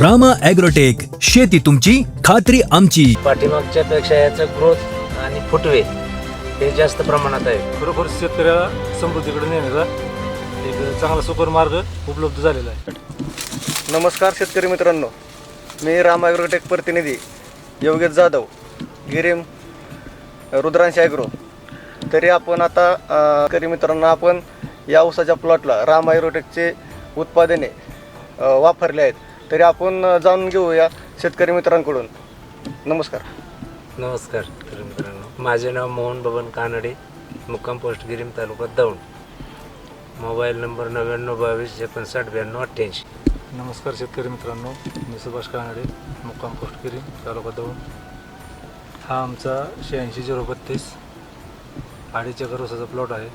Rama agrotech शेती तुमची खात्री आमची. पाठीमागच्या पेक्षा याचा ग्रोथ आणि फुटवे हे जास्त प्रमाणात आहे. खरोखर शेतकऱ्याला समृद्धीकडे नेण्याचा एक चांगला सुकर मार्ग उपलब्ध झालेला आहे. नमस्कार शेतकरी मित्रांनो. मी राम ॲग्रोटेक प्रतिनिधी योगेश जाधव गिरीम रुद्रांश ॲग्रो. तरी आपण आता शेतकरी मित्रांनो आपण या ऊसाच्या प्लॉटला राम ॲग्रोटेकचे उत्पादने वापरले आहेत. तरी आपण जाणून घेऊया शेतकरी मित्रांकडून. नमस्कार. नमस्कार तर मित्रांनो. माझे नाव मोहन बबन कानडे मुक्काम post Girim taluka Daund. Mobile number नव्याण्णव बावीस एकोणसाठ ब्याण्णव अठ्ठ्याऐंशी. नमस्कार शेतकरी मित्रांनो. मी सुभाष कानडे मुक्काम पोस्टगिरी तालुका दौंड. हा आमचा शहाऐंशी झिरो बत्तीस अडीच एकर ऊसाचा प्लॉट आहे.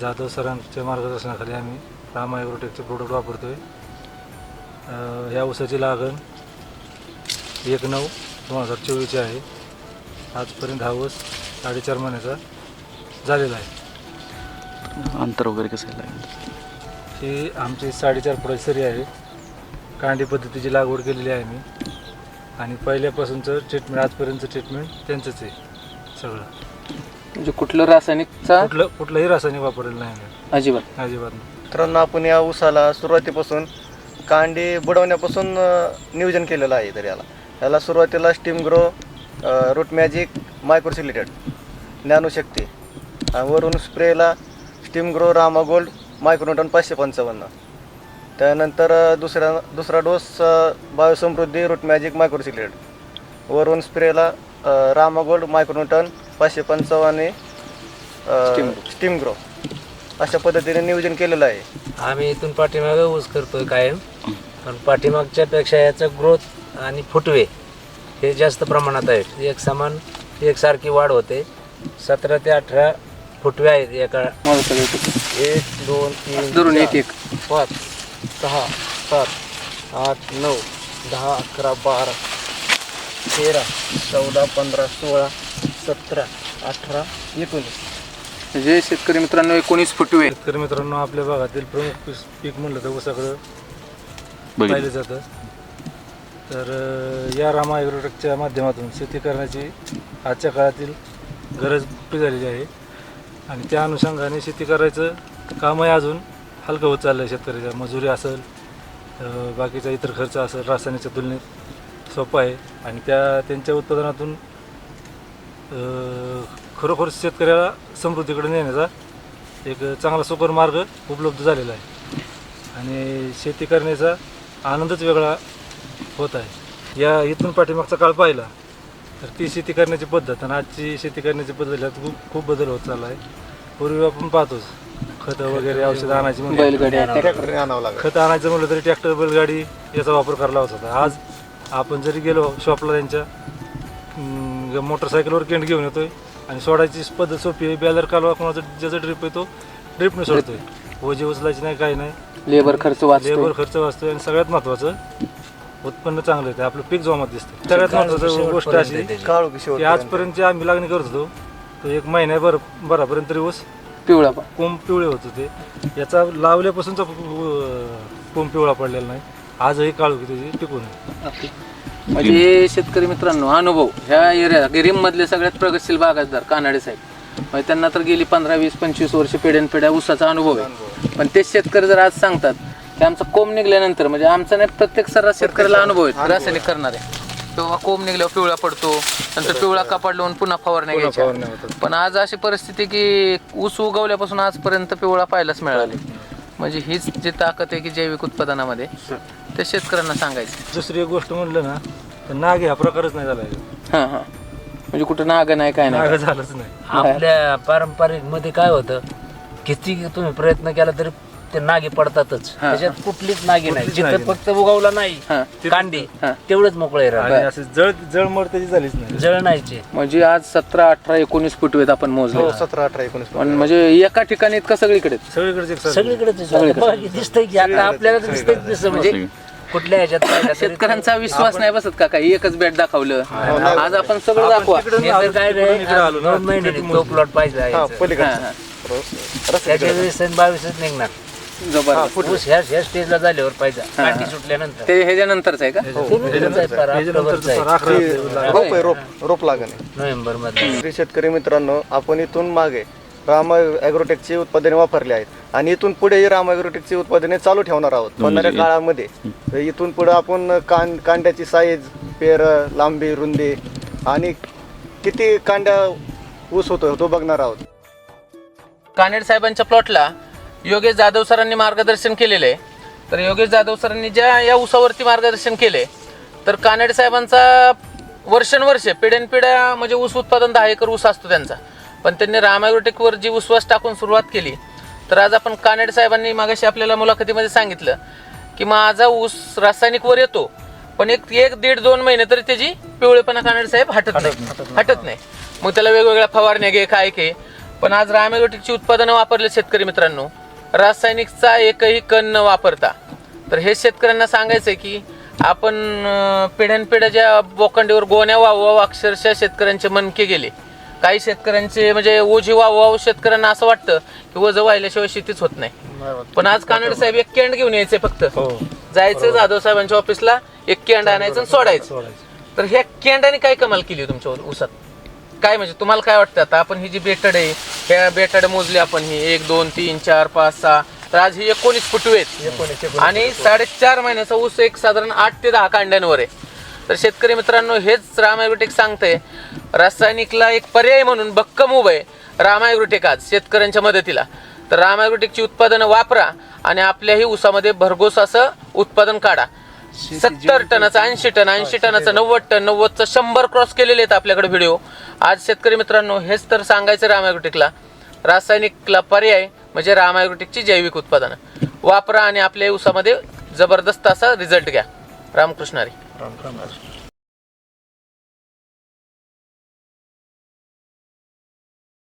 जाधव सरांच्या मार्गदर्शनाखाली आम्ही राम ॲग्रोटेकचे प्रोडक्ट वापरतो आहे ह्या ऊसाची लागण एक नऊ दोन हजार चोवीसची आहे. आजपर्यंत हा ऊस साडेचार महिन्याचा झालेला आहे. अंतर वगैरे कसं लागेल ही आमची साडेचार फुटाची सरी आहे. कांडी पद्धतीची लागवड केलेली आहे मी. आणि पहिल्यापासूनचं ट्रीटमेंट आजपर्यंतचं ट्रीटमेंट त्यांचंच आहे सगळं. म्हणजे कुठलं रासायनिकचा? कुठलं कुठलंही रासायनिक वापरलेलं नाही आम्ही. अजिबात. अजिबात नाही. मित्रांनो आपण या ऊसाला सुरुवातीपासून कांडी बुडवण्यापासून नियोजन केलेलं आहे तर याला. याला सुरुवातीला स्टीम ग्रो रूट मॅजिक मायक्रोसिलिटेड ज्ञानशक्ती वरून स्प्रेला स्टीम ग्रो रामा गोल्ड मायक्रोन्यूटन पाचशे पंचावन्न. त्यानंतर अ, दुसरा दुसरा डोस बायोसमृद्धी रूट मॅजिक मायक्रोसिलिटेड. वरून स्प्रेला रामा गोल्ड मायक्रोन्यूटन पाचशे पंचावन्न स्टीम ग्रो. अशा पद्धतीने नियोजन केलेलं आहे. आम्ही इथून पाठीमागे ऊस करतोय कायम. पण पाठीमागच्या पेक्षा याचा ग्रोथ आणि फुटवे हे जास्त प्रमाणात आहेत. एक समान एकसारखी वाढ होते. सतरा ते अठरा फुटवे आहेत एका. एक दोन तीन धरून एक चार, एक. पाच सहा सात आठ नऊ दहा अकरा बारा तेरा चौदा पंधरा सोळा सतरा अठरा एकोणीस. म्हणजे शेतकरी मित्रांनो एकोणीस फुटवे. शेतकरी मित्रांनो आपल्या भागातील प्रमुख पीस- पीक म्हणलं तर ऊसाकडं पाहिलं जातं. तर अं, या रामा ॲग्रोटेकच्या माध्यमातून शेती करण्याची आजच्या काळातील गरज मोठी झालेली आहे. आणि त्या अनुषंगाने शेती करायचं कामही अजून हलकं होत चाललं आहे शेतकऱ्याच्या. मजुरी असेल अं, बाकीचा इतर खर्च असेल रासायनिकच्या तुलनेत सोपं आहे. आणि त्या त्यांच्या उत्पादनातून अं, खरोखर शेतकऱ्याला समृद्धीकडे नेण्याचा एक चांगला सुकर मार्ग उपलब्ध झालेला आहे. आणि शेती करण्याचा आनंदच वेगळा होत आहे. या इथून पाठीमागचा काळ पाहिला तर ती शेती करण्याची पद्धत आणि आजची शेती करण्याची पद्धत यात खूप खूप बदल होत चालला आहे. पूर्वी आपण पाहतोच खतं वगैरे औषधं आणायची म्हणजे खतं आणायचं म्हणलं तरी ट्रॅक्टर बैलगाडी याचा वापर करायला होत होता. आज आपण जरी गेलो शॉपला त्यांच्या मोटरसायकलवर केंड घेऊन येतोय आणि सोडायची पद्धत सोपी आहे. बॅलर कालवा कोणाचा ज्याचा ड्रिप आहे तो ड्रिपने सोडतोय. ओझे उचलायची नाही काही नाही. लेबर खर्च वाचतो लेबर खर्च वाचतोय आणि सगळ्यात महत्वाचं उत्पन्न चांगलं येते आपलं पीक जोमात दिसते सगळ्यात महत्वाची गोष्ट अशी काळू की आजपर्यंत जे आम्ही लागणी करत होतो. तो एक महिन्याभर भरापर्यंत तरी ऊस पिवळा कोंब पिवळे होत होते याचा लावल्यापासूनचा अं, कोंब पिवळा पडलेला नाही. आजही काळू की त्याची टिकून आहे. म्हणजे शेतकरी मित्रांनो अनुभव. ह्या एरिया गिरीम मधले सगळ्यात प्रगतशील बागायतदार कानाडे साहेब. म्हणजे त्यांना तर गेली पंधरा वीस पंचवीस वर्ष पिढ्यान पिढ्या ऊसाचा अनुभव आहे. पण तेच शेतकरी जर आज सांगतात की आमचा कोंब निघल्यानंतर म्हणजे आमचा नाही प्रत्येक सर्रास शेतकऱ्याला अनुभव. आहे. रासायनिक करणारे. किंवा कोंब निघल्यावर पिवळा पडतो नंतर पिवळा कपाट लावून पुन्हा फवारण्या घ्यायच्या. पण आज अशी परिस्थिती की ऊस उगवल्यापासून आजपर्यंत पिवळा पाहायलाच मिळाले म्हणजे हीच जी ताकद आहे की जैविक उत्पादनामध्ये ते शेतकऱ्यांना सांगायचं. दुसरी एक गोष्ट म्हणलं ना तर नाग हा प्रकारच नाही झाला हां हां. म्हणजे कुठं नाग नाही काय नाही. नाग झालंच नाही. आपल्या पारंपरिकमध्ये काय होतं किती तुम्ही प्रयत्न केला तरी ते नागी पडतातच. त्याच्यात कुठलीच नागी नाही. जिथं फक्त उगवला नाही हां. कांडी हां. तेवढंच मोकळे राहिले आणि असं जळ जळमळ त्याची झालीच नाही. जळणायचे म्हणजे आज सतरा अठरा एकोणीस फुट वेत आपण मोजले. सतरा अठरा एकोणीस पण म्हणजे एका ठिकाणी इतका सगळीकडे. सगळीकडे सगळीकडे दिसतंय की आता आपल्याला तर दिसतंय दिसतं म्हणजे कुठल्या ह्याच्यात शेतकऱ्यांचा विश्वास नाही बसत का काही एकच बॅट दाखवलं. आज आपण सगळं दाखवा. हे काय रे, इकडे आलो. ना, दोन महिने किती तो प्लॉट पाहिजे हा हां, हां. त्याच्या बावीसच निघणार. जबरदस्त. ऊस ह्या ह्या स्टेजला झाल्यावर पाहिजे. हा. काठी सुटल्यानंतर. ते ह्याच्यानंतरच आहे का? ते नंतरच आहे, फार ऑक्टोबरचं आहे. अकरा ती रोप आहे रोप रोप लागणे नोव्हेंबरमध्ये श्री शेतकरी मित्रांनो आपण इथून मागे राम ॲग्रोटेकची उत्पादने वापरली आहेत. आणि इथून पुढेही राम ॲग्रोटेकची उत्पादने चालू ठेवणार आहोत होणाऱ्या काळामध्ये. तर इथून पुढे आपण कां कांड्याची साईज पेर लांबी रुंदी आणि किती कांड्या ऊस होतो तो बघणार आहोत. कानेड साहेबांच्या प्लॉटला योगेश जाधव सरांनी मार्गदर्शन केलेलं. आहे तर योगेश जाधव सरांनी ज्या या ऊसावरती मार्गदर्शन केले तर कानेड साहेबांचा वर्षानुवर्ष पिढ्यानपिढ्या म्हणजे ऊस उत्पादन दहा एकर ऊस असतो त्यांचा. पण त्यांनी रामायग्रोटेकवर जी ऊसवास टाकून सुरुवात केली तर आज आपण कानेड साहेबांनी मागाशी आपल्याला मुलाखतीमध्ये सांगितलं की माझा ऊस रासायनिकवर येतो पण एक एक दीड दोन महिने तरी त्याची पिवळेपणा कानेड साहेब हटत नाही. हटत नाही. मग त्याला वेगवेगळ्या फवारण्या घे काय घे. पण आज रामेगोटीची उत्पादनं वापरले शेतकरी मित्रांनो. रासायनिकचा एकही कण न वापरता. तर हे शेतकऱ्यांना सांगायचंय की आपण पिढ्यानपिढ्या ज्या बोकांडीवर गोण्या वाहू अक्षरशः शेतकऱ्यांचे मनके गेले. काही शेतकऱ्यांचे म्हणजे ओझी वाहू शेतकऱ्यांना असं वाटतं की ओझं वाहिल्याशिवाय शेतीच होत नाही. पण आज कानडे साहेब एक कॅन्ड घेऊन यायचे फक्त. जायचं जाधव साहेबांच्या ऑफिसला एक कॅन्ड आणायचं आणि सोडायचं. तर ह्या कॅन्डाने काय कमाल केली तुमच्या ऊसात? काय म्हणजे तुम्हाला काय वाटतं आता? आपण ही जी बेटड आहे ह्या बेटड मोजली आपण ही. एक दोन तीन चार पाच सहा. तर आज ही एकोणीस फुटवे आहेत. आणि साडेचार महिन्याचा ऊस एक साधारण आठ ते दहा कांड्यांवर आहे. तर शेतकरी मित्रांनो हेच रामायग्रोटेक सांगते रासायनिकला एक पर्याय म्हणून भक्कम उभं आहे रामायग्रोटेक आज शेतकऱ्यांच्या मदतीला. तर रामायग्रोटेकची उत्पादनं वापरा आणि आपल्याही ऊसामध्ये भरघोस असं उत्पादन काढा. सत्तर टनाचा ऐंशी टन ऐंशी टनाचा नव्वद टन नव्वदचा शंभर क्रॉस केलेले आहेत आपल्याकडे व्हिडिओ. आज शेतकरी मित्रांनो हेच तर सांगायचं रामायग्रोटेकला. रासायनिकला पर्याय म्हणजे रामायग्रोटेकची जैविक उत्पादनं. वापरा आणि आपल्या ऊसामध्ये जबरदस्त असा रिझल्ट घ्या. रामकृष्णारी